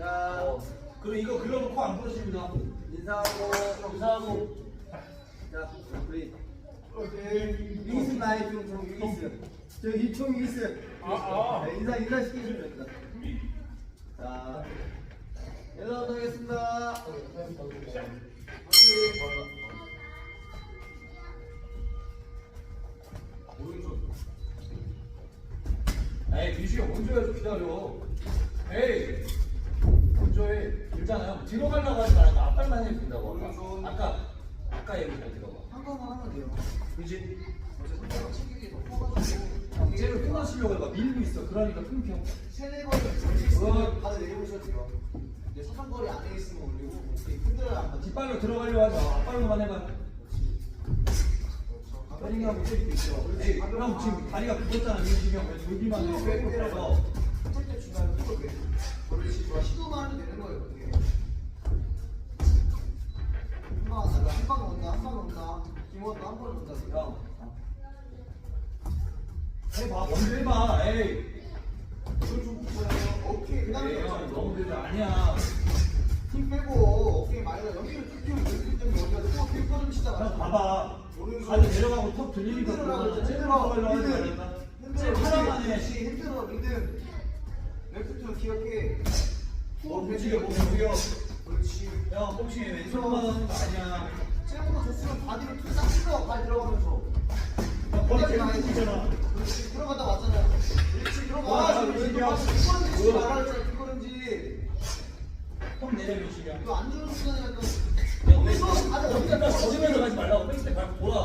자, 그리고 이거 글러브 코안 부러집니다. 인사하고, 인사하고. 자, 우리. 위스 나이 좀, 좀 위스. 저 이총 위스. 아, 아. 네, 인사, 인사 시키시면 됩니다. 자, 연락 하겠습니다. 에이 민수야 먼저 해서 기다려. 에이 해. 길잖아요. 뒤로 가려고 하지 말고 앞발만 해도 된다고. 오른손. 아까 아까 얘기 잘 들어봐. 한 번만 하면 돼요. 그지? 어제 손가락 챙기기 더 커가지고. 쟤를 끊어치려고 해봐. 밀고 있어. 그러니까 끊겨. 세네 번을 있으면 다들 내려오셔도 돼요. 이제 사상거리 안에 있으면 올리고, 흔들어야. 뒷발로 들어가려고 하지 마. 앞발로만 해봐. 러닝하고 때리고 있어. 그렇지. 형 지금 다리가 굽었잖아. 민식이 형. 졸기만 해. 왜 때려서 첫째 중간에 또 왜? 좋아. 시도만 하면 되는 거예요. 이게. 한방 온다. 한방 온다. 한방 온다. 김원도 한번 온다. 형. 해봐. 먼저 해봐. 에이. 이걸 좀 보세요. 오케이. 그 다음에 에이, 형, 너무 늦어. 아니야. 힘 빼고 많이 나. 여기를 쭉 끼우면 여기 때문에 여기가 또 뒷걸음 치다가. 형 봐봐. 오른손. 내려가고 턱 들리니까 하지 리듬. 말라. 흔들어. 하나만 해. 흔들어. 리듬. 레프트로 기억해. 뭐 움직여, 뭐 움직여. 그렇지. 형, 복싱에 왼손만 하는 거 아니야. 쟤보다 줬으면 바디를 툭싹발 들어가면서. 형, 머리 계속 굽히잖아. 그렇지. 들어갔다 왔잖아요. 그렇지. 들어가. 치지 뭐야. 말라 했잖아. 뒷걸음질. 형 내려 형. 이거 안 주는 가자. 여기가 거짓말도 하지 말라고. 백스텝 밟고 돌아.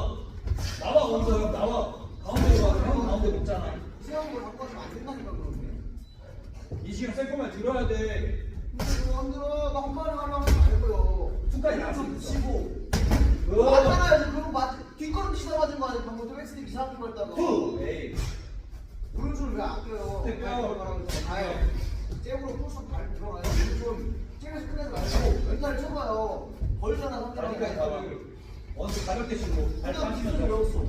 나와, 먼저 형, 나와. 가운데로 가. 형 가운데 먹잖아. 세운 걸 갖고 하면 안 된다니까 그러는데. 이시경 셀코만 들어야 돼. 좀 있어. 치고. 어. 맞잖아요. 그거 맞. 뒷걸음 치다 맞은 거 아니야? 방금 또 백스텝 이상하게 걸다가. 투. 에이. 오른손을 왜안 껴요? 네. 가요. 잽으로 풀수 발 들어가요. 오른손 잽에서 끝내지 말고 왼팔 쳐봐요. 벌잖아 상대방. 다리까지 가봐. 원수 가볍게 치고 발 빠지면서. 배웠어.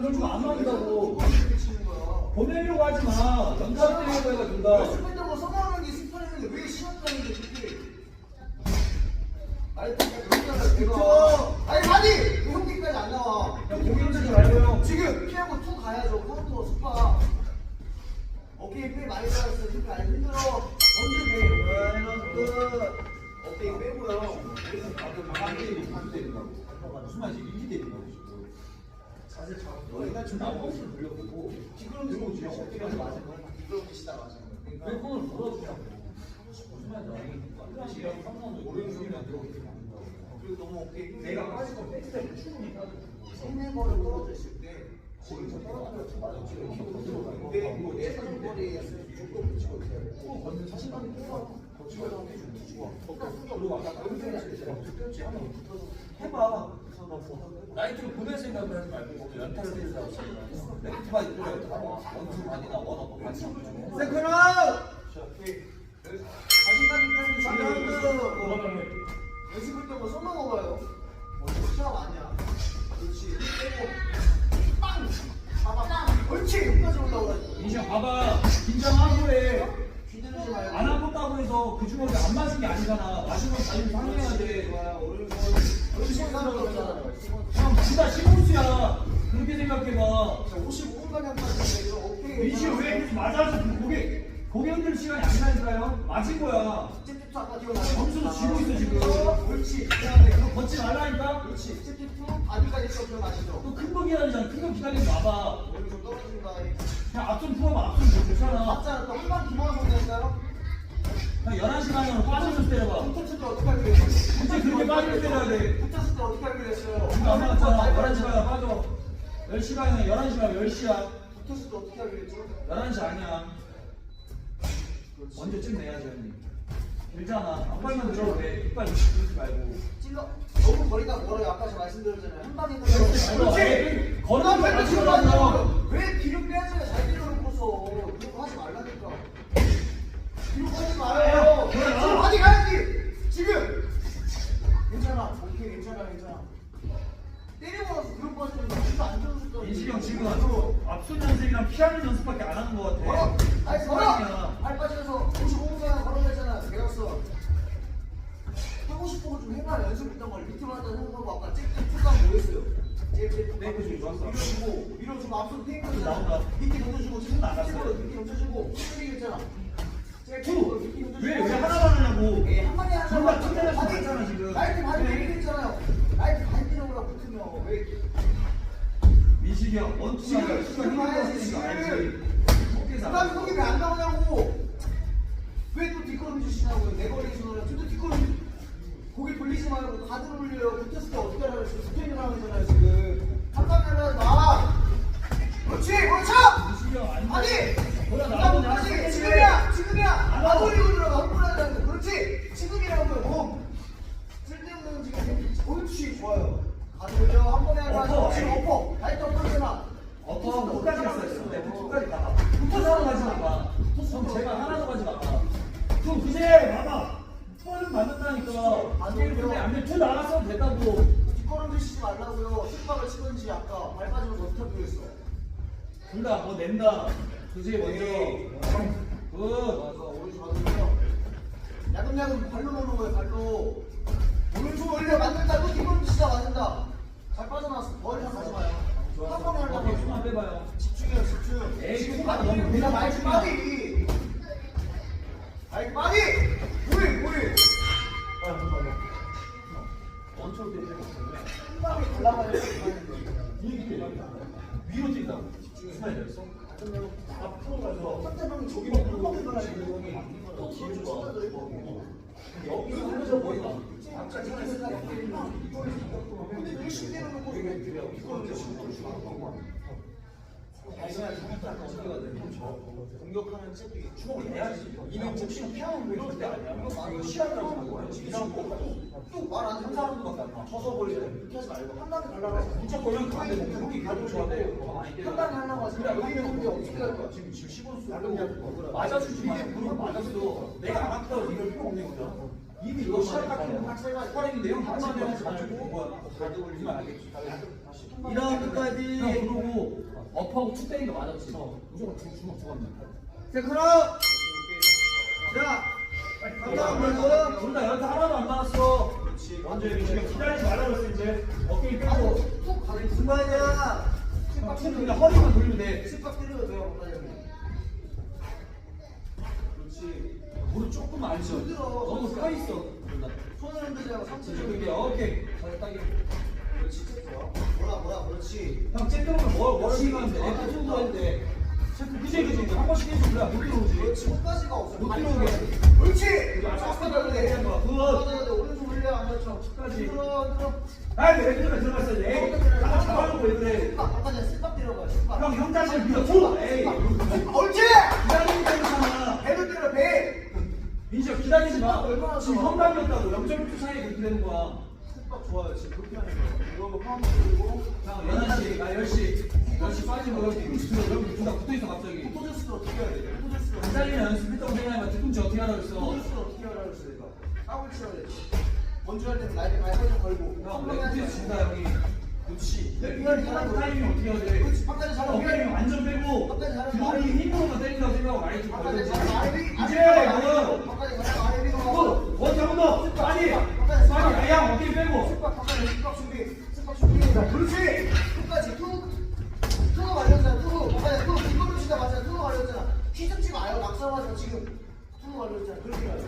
거안 거야 보내려고 하지 마 연타 때리려고 해가 둘다 스펜더로 써먹는 게 습관인데 왜 시합장인데 그렇게 라이트가 그러잖아 그쵸. 내가 아니 바디 형기까지 안 나와 흔들지 말고요 지금 피하고 툭 가야죠. 카운터 스파. 어깨에 빼 많이 받았어요. 이렇게 안 힘들어. 언제 빼? 어깨 빼고요. 그래서 다들 안 때린다고 무슨 말인지 이기 때린다고 지금 옛날 좀 나무 없이 돌려보고 뒷걸음질 치고 어깨가 맞은 거야. 뒷걸음질 치다 맞은 거야. 왜 그러니까 손을 물어주냐고 무슨 말인지 알겠니까 시경 3라운드 오른손이랑 들어오게 만든다고 그리고 너무 어깨 힘 내가 빠질 거 백스텝을 충분히 빠져주고 세네 번을 떨어져 있을 때 지금 저 떨어지면 좀 맞아. 지금 힘 들어가. 근데 이거 내 사정거리에 조금 붙이고 있어요. 또 걷는 자신감이 필요하고 거치고 나오면 좀 붙이고. 그리고 아까 깜짝이야 그렇지. 한번 붙어서 해봐 라이트로 보낼 생각을 하지 말고 연타를 때리려고 레프트 바디 그래 원투 바디나 원업 같이 세컨 아웃! 자신감 있게 하는 중요한 연습할 때뭐 써먹어봐요. 시합 아니야. 그렇지. 힘 빼고 빵! 잡아 빵! 그렇지! 여기까지 올라오라니까. 민시야 봐봐 긴장하고 해안 기다리지 말고. 아팠다고 해서 그 주먹이 안 맞은 게 아니잖아 맞으면 자유 상해야 돼 사람이 없잖아요. 형, 진짜 시몬스야 그렇게 생각해봐 55분간에 한 내려. 오케이. 민시야 왜 이렇게 맞아서 그 고개 고개 흔들 시간이 아니라니까요 맞은 거야 잽집도 아까 기억나. 점수도 지고 있어, 지금. 그렇지. 그거 걷지 말라니까 그렇지. 잽집도 바디까지 써 기억나시죠? 또큰 거 기다리잖아 큰거 기다리면 와봐 오른손 떨어진다. 그냥 앞좀 풀어봐 앞좀 뭐 좋잖아 맞잖아. 또 한번 김원호 선수였나요? 한 11시 반이면 빠져서 때려봐? 이제 그렇게 빠지면 때려야 돼 때 어떻게 하게 됐어요? 이거 안 맞았잖아 11시 반에 빠져 10시 반이야 11시 말고 10시야 붙었을 때 어떻게 하기로 했죠? 11시 아니야 그렇지. 언제쯤 내야지 언니 길잖아 앞발만 들어도 돼 뒷발 들지 말고 찔러. 너무 거리가 멀어요. 아까 제가 말씀드렸잖아요. 한 방에 그렇지. 그렇지. 걸어 나 맨날 맞추고 들어가냐. 다녀. 왜 뒤로 빼야지가 잘 때려놓고서 그런 거 하지 말라니까. 뒤로 가지 말아요. 어디 가야지. 인식이 형 지금 앞선 연습이랑 피하는 연습밖에 안 하는 것 걸어. 같아 아니 걸어. 발 빠져서 55분 걸어냈잖아. 배웠어. 하고 싶은 거좀 해봐. 연습했던 걸 밑으로 하다 생각하고 아까 잭잭 투가 뭐였어요? 잭잭 네, 그거 좋았어. 밀어주고 밀어주고 앞으로 페인트 나온다. 밑에 던져주고 지금. 나갔어요. 밑에 던져주고 쏘리 했잖아. 투! 왜, 왜 하나만 하냐고 예, 한 마리 하나 둘다 튕겨낼 수 있잖아 지금 나이트 그 원투가 지금, 투가 지금 힘든 거 봐야지, 같으니까 알지. 어깨에서 그다음에 속이 왜안 나오냐고. 왜 또 뒷걸음 주시냐고요. 내 거리에 서는 또 뒷걸음 고개 돌리지 말고 가드를 올려요. 붙었을 때 어떻게 하라고 지금 붙어 있는 상황이잖아요 지금. 그제 먼저 굿 받으면 야금야금 발로 넣는 거예요, 발로. 오른쪽 올려 맞는다고 뒷걸음 치다 맞는다. 잘 빠져나왔어. 머리 한 가지 마요. 한 번에 하려고. 어깨 좀만 빼봐요 집중해요, 집중. 에이, 지금 너무 내가 말지 빠지마. 빠디. 아이, 빠디! 뭐해, 뭐해. 원초 때한 방에 갈라가야 위로 뛴다고 스마일 됐어? 앞으로 가서 상대방이 저기 막 흠뻑 들어가지고 또좀 쏟아져 있고. 여기서 하면서 머리가 아까 제가 생각했던 근데 왜 쉽게 왜 그래? 이거는 왜 쉽게 놓고 공격하는 잽이 주먹을 내야지 이명 복싱 피하는 거때 아니야? 이거 시합이라고 이런 또말안 한 사람도밖에 안 나. 쳐서 이렇게 하지 말고 한 방에 달라고 해서 무조건 걸면 가는데 뭐 그렇게 가도 좋아해 한 방에 하려고 마 여기는 근데 어떻게 할 거야? 지금 지금 지금 15수 맞아주지 마 맞았어 내가 안 아프다고 이럴 필요 없는 거야 이미 이거 시합 같은 거 스파링 내용 같이 내용서 가지고 거야 가드 올리면 알겠지 2라운드까지 형 그러고 업하고 축 때린 거 맞았지 무조건 주, 주먹 죽었네 세크럽 자 감사합니다 둘다 연타 하나도 안 나왔어 먼저 지금 기다리지 말라고 했어 이제 어깨 빼고 툭 있어 승관이야 툭 그냥 허리만 돌리면 돼 실밥 때려도 돼요 그렇지 무릎 조금 안 쳐. 너무 서 있어. 손을 흔들자고 상체 좀 이게 오케이. 잘 따기. 그렇지 됐어 뭐라 뭐라 그렇지 형 쨌더면 뭐 뭐라고 하는데 애플 정도 했는데. 그지 그지 한 번씩 해줘 그래 못 들어오지. 그렇지 끝까지가 없어 못 들어오게. 돼. 그렇지 돼 그런 거야. 그거. 돼 오른쪽 올려 안 젖혀 끝까지. 들어 들어 아왜 그래 들어갔어야지. 에이 나 잡아놓고 왜 그래. 아까 전에 때려봐 스밥 형형 자신 믿어 줘. 에이 옳지 기다리니까 그렇잖아. 배로 때려 배 민지야 기다리지 마. 지금 좋아. 험담이었다고 0.1초 차이 그렇게 되는 거야. 스밥 좋아요 지금 그렇게 하는 거 이거 뭐 파운드 들고 형 11시 아 10시 10시 빠지고 여기 뒤로 여기 둘다 붙어 있어 갑자기. 포토제스트 어떻게 해야 돼 포토제스트 안 잘리면 연습했다고 생각하면 뒤꿈치 어떻게 하라고 했어. 포토제스트 어떻게 하라고 했어 내가 까불 치워야 돼 먼저 할 때는 나이트 발좀 걸고 형한 번에 하지 레프트 준다 말고. 형이. 그렇지. 미안해, 하는 타이밍 어떻게 해야 돼? 그렇지 바깥에 잘하고 어깨를 완전 빼고 바깥에 잘하고 드로이 힘으로만 때린다고 생각하고 바깥에 걸든지. 잘하고 이제 너는 바깥에 빨리 아양 어깨 빼고. 스박 바깥에 스박 준비 스박 준비 그렇지. 끝까지 툭툭 말렸잖아 툭 바깥에 툭 이거로 치다 맞잖아. 툭 말렸잖아 휘젓지 마요 낙서하자 지금. 툭 말렸잖아 그렇게 가요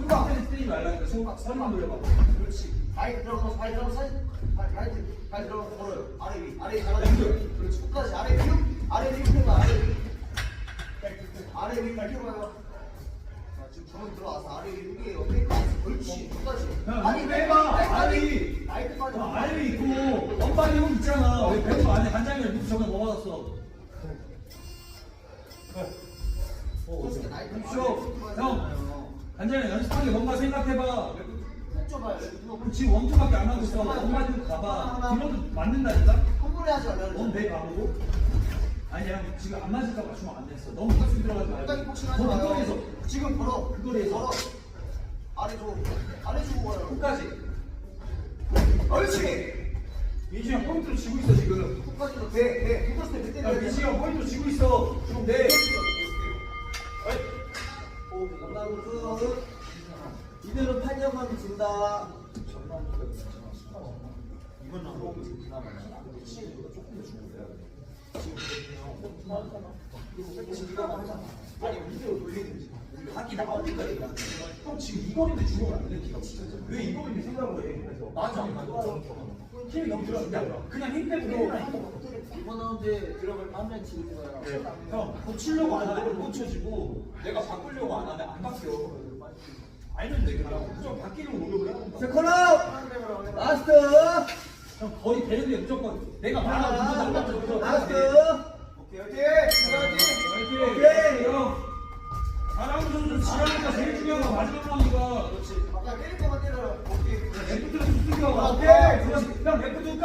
수비가. 스리지 말라니까. 손, 손만 돌려봐. 그렇지. 발 들어가서 발 들어가서 발, 들- 발 들어가서 걸어요. 아래 위. 아래 위 잘하지. 그렇지. 끝까지 아래 위. 아래 위 해봐. 아래 위. 아래 위 해봐요. 자, 지금 주먹 들어와서 아래 위 여기에요. 백까지. 그렇지. 끝까지. 야, 이거 해봐. 아래 위. 라이트까지. 아, 알이 있고 엄빠이 형 있잖아. 왜 배우 안에 누구 저번에 뭐 받았어? 그렇지. 라이트. 쇼. 형. 간장이랑 연습한 게 뭔가 생각해봐. 푹 줘봐요. 이거 그럼 지금 원투밖에 안 하고 있어. 엄마한테 가봐. 이런 맞는다니까? 한 번에 하지 말라는 넌내 가보고? 아니야 지금 안 맞을까 봐 주면 안 됐어. 너무 깊숙이 들어가지 말고. 폭신하지 너 마요. 그거에서 지금 걸어. 그 거리에서. 걸어. 아래 줘. 아래 주고 걸어요. 끝까지. 그렇지. 민지 형 포인트로 지고 있어 지금. 끝까지도 돼. 돼. 때 그때 야 민지 형 포인트로 지고 있어. 지금 내. 감 사합니다. 이대로 8년만 진다. 아니 우리로 돌리든지. 각이 나오니까 얘기형 지금 이 거리인데 주면 안 돼. 왜 이 거리인데 생각을 해? 그래서 맞아. 힘이 너무 들어간다. 그냥 힘 빼고. 이번 라운드에 들어갈 한명 지는 거야. 형, 고치려고 안 하면 고쳐지고 내가 바꾸려고 안 하면 안 바뀌어. 알면 돼 그냥. 무조건 바뀌려고 노력을. 세컨 아웃! 라스트! 형 거의 되는데 무조건 내가 말하면 무조건 나가죠. 라스트! 오케이 오케이. 오케이. 오케이 형.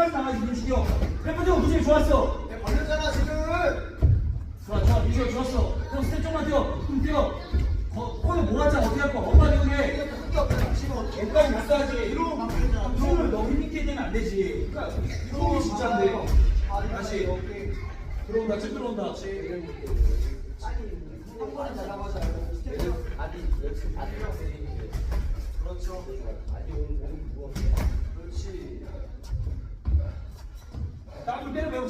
끝까지 나가지 민식이 레프트 무지개 좋았어. 내 걸렸잖아 지금. 좋아 좋아 민식이 좋았어. 형 스텝 좀만 뛰어. 좀 뛰어. 거, 코에 몰았잖아 어떻게 할 거야. 엄마 이용해. 지금? 여기까지 못 가야지. 이러고 바뀌었잖아. 힘을 너무 힘있게 되면 안 되지. 그러니까 힘이 진짜인데. 다시. 들어온다, 쭉 들어온다. 한 번에 잘 나가자.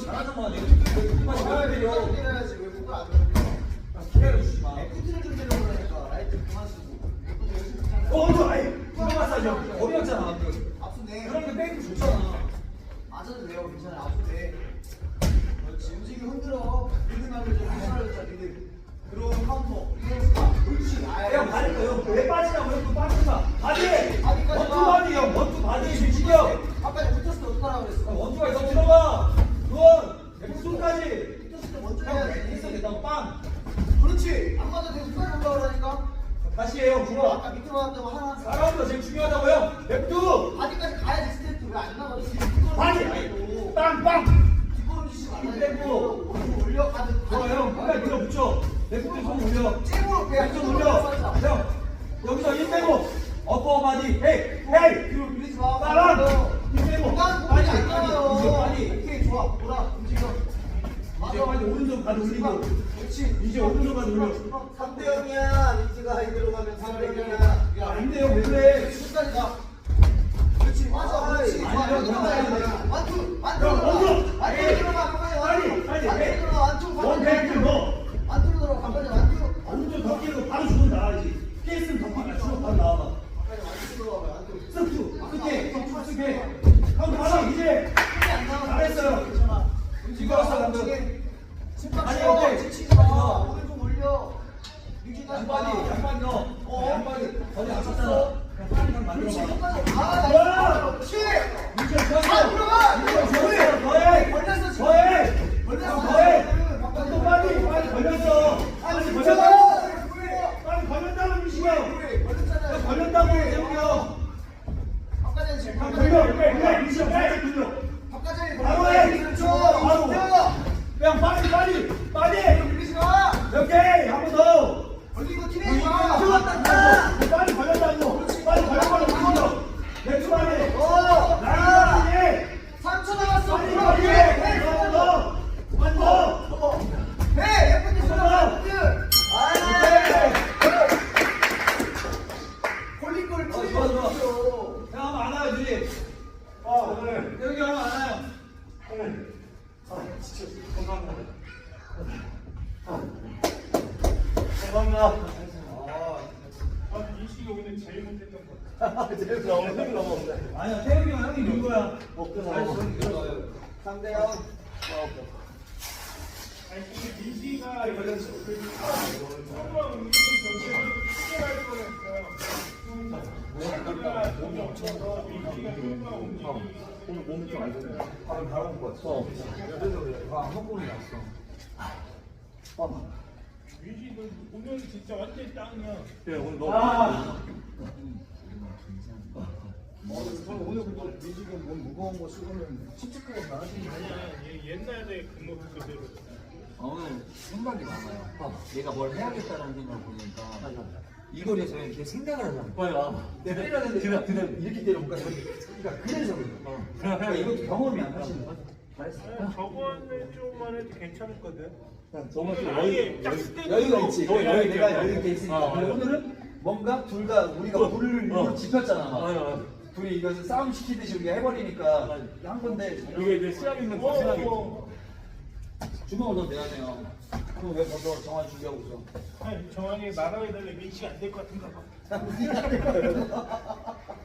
땀을 때려 배우고 잘하잖아. 내가 힘만 잘 때려. 때려야지. 왜 그걸 안 때려? 기다려 주지 마. 레프트를 좀 때려 그러니까. 라이트 그만 쓰고. 어, 너 아이, 그거 마사지 형. 형, 좋아. 아까 밑으로 갔다고 하나. 오른쪽 가드 올리고. 그렇지. 이제 오른쪽 가드 올려. 3대 0이야. 리즈가 이대로 가면 3대 0이야. 야, 안 돼요, 왜 그래? 끝까지 가. 그렇지 맞아. 그렇지. 아니, 좋아. 형, 이거 형, 들어가야 형, 돼. 형. 완투. 완투. 형, 들어가. 원투. 완투 에이. 들어가. 가만히 빨리, 어, 올려. 칠십까지 어, 좀 올려. 양반이, 양반이 넣어. 어, 양반이. 거기 안 쳤어. 그냥 빨리 좀 만들어. 그렇지. 아, 나 그렇지. 민철, 아, 들어가. 민철, 저리. 너해. 걸렸어, 지금. 너해. 걸렸어. 너해. 또 빨리, 빨리 걸렸어. 빨리 걸렸어. 빨리 걸렸다고, 민식이 형. 걸렸잖아. 걸렸다고, 재욱이 형. 바깥에 지금. 걸려, 걸려, 민식이 형. 빨리 걸려. 바깥에 걸려. 바로 해. 그렇죠. 바로. 야 빨리 빨리 빨리. 밀리지 마. 오케이 한 번 더. 걸리고 티내지 마. 왔다 3대 0. 오늘 몸이 좀안 좋네. 바로 바로 것 같아. 어. 아, 한 번이 났어. 봐봐. 유지 너 오늘 진짜 완전 땅이야. 예, 오늘 너무. 아. 어, 저는 오늘 그거 미지근 몸 무거운 거 쓰고는 칙칙하게 나가시는 아니야 얘 옛날에 그 모습 그대로. 아, 오늘 생각이 많아요. 내가 뭘 해야겠다는 생각을 보니까 이 거리에서 이렇게 생각을 하잖아. 뭐야? 내가 때려야 되는데 그래, 그래. 이렇게 때려볼까? 그러니까 그래서 그래. 그러니까 이것도 경험이 안 하시는 거야. 아니, 저번에 좀만 해도 괜찮았거든. 저번 주 아예 여유 딱 여유. 스텝으로 여유가 있지. 어, 여유 내가 있게. 여유 있게 있으니까. 어, 근데 어. 오늘은 뭔가 둘 다 우리가 불을 일부러 어. 짚혔잖아. 막. 맞아, 맞아. 둘이 이것을 싸움 시키듯이 우리가 해버리니까. 한 건데 이게 이제 시합 있는 어, 거 생각이. 어. 주먹을 더 내야 돼요. 그럼 왜 먼저 정한 준비하고 있어? 아니 정황에 나가야 될래 민지가 안 될 것 같은가 봐.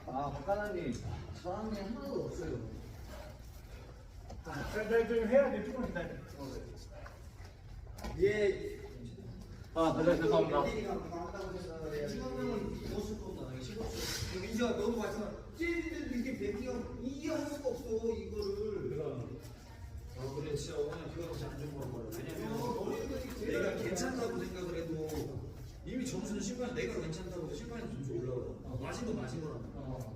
아, 박가나님 저항이 하나도 없어요. 내가 좀 해야 돼 조금 기다려. 예. 아, 네, 죄송합니다. 민지가 너무 말씀 찌리들 이렇게 뱀이가 이해할 수가 없어 이거를. 아 그래 진짜 오늘 그거 진짜 안 좋은 거 같아. 왜냐면 내가 괜찮다고 생각을 해도 이미 점수는 심판 내가 괜찮다고 심판이 점수 올라가. 마신 거 마신 거라. 그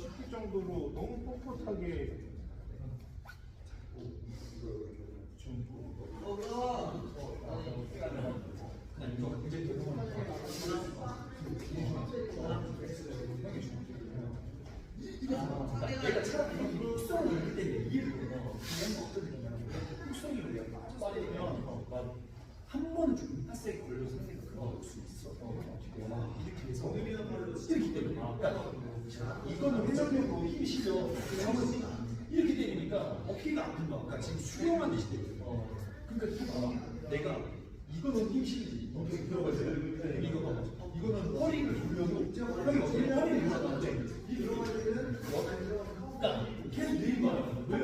싶을 정도로 너무 뻣뻣하게 얘가 차라리 훅성을 이렇게 때문에 이해를 해. 그냥 어떤 거냐면 훅성이 우리가 빠지면 한 번은 조금 파스에 걸려 상대가 그럴 수 있어. 이렇게 해서 이렇게 때문에 그러니까 이거는 회전력으로 힘이 실려. 이렇게 때리니까 어깨가 아픈 거야. 그러니까 지금 수영한 듯이 때려. 그러니까 봐봐. 내가 이거는 힘 실리지. 이렇게 들어가서 이거 봐봐. 이거는 허리를 돌려도 형이 어떻게 허리를 돌려도 안 돼. 그러니까 계속 내린 거야. 왜